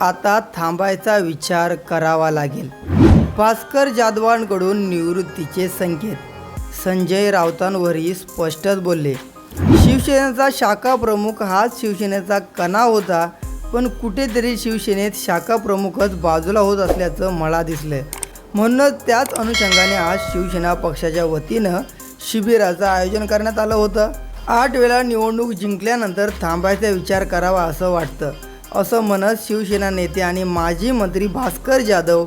आता थांबायचा विचार करावा लागेल. भास्कर जाधवांकडून निवृत्तीचे संकेत. संजय राऊतांवरही स्पष्टच बोलले शिवसेनेचा शाखा प्रमुख हाच शिवसेनेचा कणा होता पण कुठेतरी शिवसेनेत शाखा प्रमुखच बाजूला होत असल्याचं मला दिसलं म्हणूनच त्याच अनुषंगाने आज शिवसेना पक्षाच्या वतीनं शिबिराचं आयोजन करण्यात आलं होतं. आठ वेळा निवडणूक जिंकल्यानंतर थांबायचा विचार करावा असं वाटतं. असं म्हणत शिवसेना नेते आणि माजी मंत्री भास्कर जाधव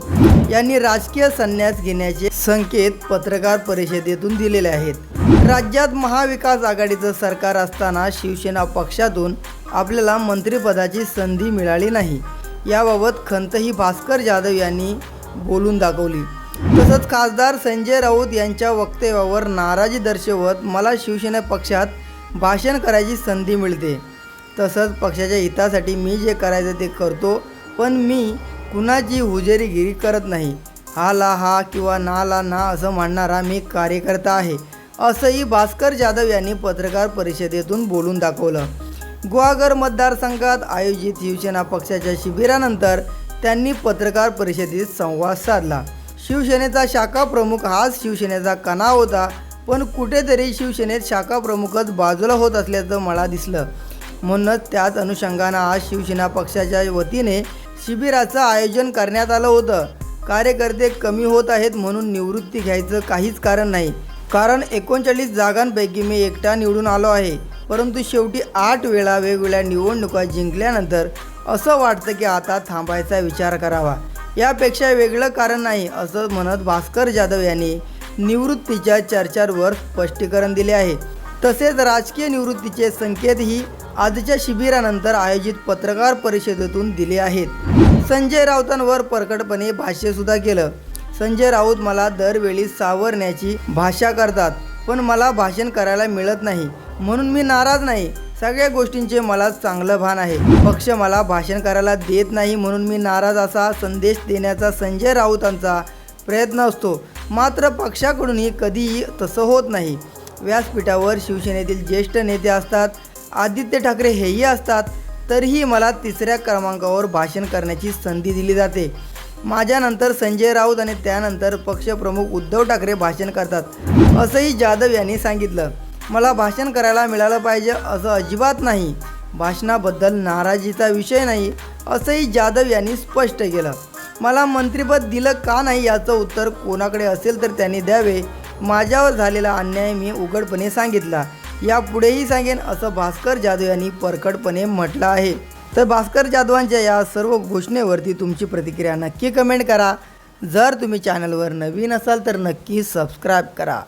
यांनी राजकीय संन्यास घेण्याचे संकेत पत्रकार परिषदेतून दिलेले आहेत. राज्यात महाविकास आघाडीचं सरकार असताना शिवसेना पक्षातून आपल्याला मंत्रिपदाची संधी मिळाली नाही. याबाबत खंतही भास्कर जाधव यांनी बोलून दाखवली. तसंच खासदार संजय राऊत यांच्या वक्तव्यावर नाराजी दर्शवत मला शिवसेना पक्षात भाषण करायची संधी मिळते. तसंच पक्षाच्या हितासाठी मी जे करायचं ते करतो पण मी कुणाची हुजेरीगिरी करत नाही. हा ला हा किंवा ना ला ना असं म्हणणारा मी कार्यकर्ता आहे असंही भास्कर जाधव यांनी पत्रकार परिषदेतून बोलून दाखवलं. गुहागर मतदारसंघात आयोजित शिवसेना पक्षाच्या शिबिरानंतर त्यांनी पत्रकार परिषदेत संवाद साधला. शिवसेनेचा शाखा प्रमुख हाच शिवसेनेचा कणा होता पण कुठेतरी शिवसेनेत शाखा प्रमुखच बाजूला होत असल्याचं मला दिसलं. म्हणूनच त्याच अनुषंगानं आज शिवसेना पक्षाच्या वतीने शिबिराचं आयोजन करण्यात आलं होतं. कार्यकर्ते कमी होत आहेत म्हणून निवृत्ती घ्यायचं काहीच कारण नाही. कारण एकोणचाळीस जागांपैकी मी एकटा निवडून आलो आहे. परंतु शेवटी आठ वेळा वेगवेगळ्या निवडणुका जिंकल्यानंतर असं वाटतं की आता थांबायचा विचार करावा. यापेक्षा वेगळं कारण नाही असं म्हणत भास्कर जाधव यांनी निवृत्तीच्या चर्चांवर स्पष्टीकरण दिले आहे. तसेच राजकीय निवृत्तीचे संकेतही आजच्या शिबिरानंतर आयोजित पत्रकार परिषदेतून दिले आहेत. संजय राऊतांवर परकटपणे भाष्यसुद्धा केलं. संजय राऊत मला दरवेळी सावरण्याची भाषा करतात पण मला भाषण करायला मिळत नाही. म्हणून मी नाराज नाही. सगळ्या गोष्टींचे मला चांगलं भान आहे. पक्ष मला भाषण करायला देत नाही म्हणून मी नाराज असा संदेश देण्याचा संजय राऊतांचा प्रयत्न असतो. मात्र पक्षाकडूनही कधीही तसं होत नाही. व्यासपीठावर शिवसेनेतील ज्येष्ठ नेते असतात आदित्य ठाकरे हेही असतात तरीही मला तिसऱ्या क्रमांकावर भाषण करण्याची संधी दिली जाते. माझ्यानंतर संजय राऊत आणि त्यानंतर पक्षप्रमुख उद्धव ठाकरे भाषण करतात असंही जाधव यांनी सांगितलं. मला भाषण करायला मिळालं पाहिजे असं अजिबात नाही. भाषणाबद्दल नाराजीचा विषय नाही असंही जाधव यांनी स्पष्ट केलं. मला मंत्रिपद दिलं का नाही याचं उत्तर कोणाकडे असेल तर त्यांनी द्यावे. माझ्यावर झालेला अन्याय मी उघडपणे सांगितला. यापुढेही सांगेन असं भास्कर जाधव यांनी परखडपणे म्हटलं आहे. तर भास्कर जाधवांच्या या सर्व घोषणेवरती तुमची प्रतिक्रिया नक्की कमेंट करा. जर तुम्ही चॅनलवर नवीन असाल तर नक्की सबस्क्राईब करा.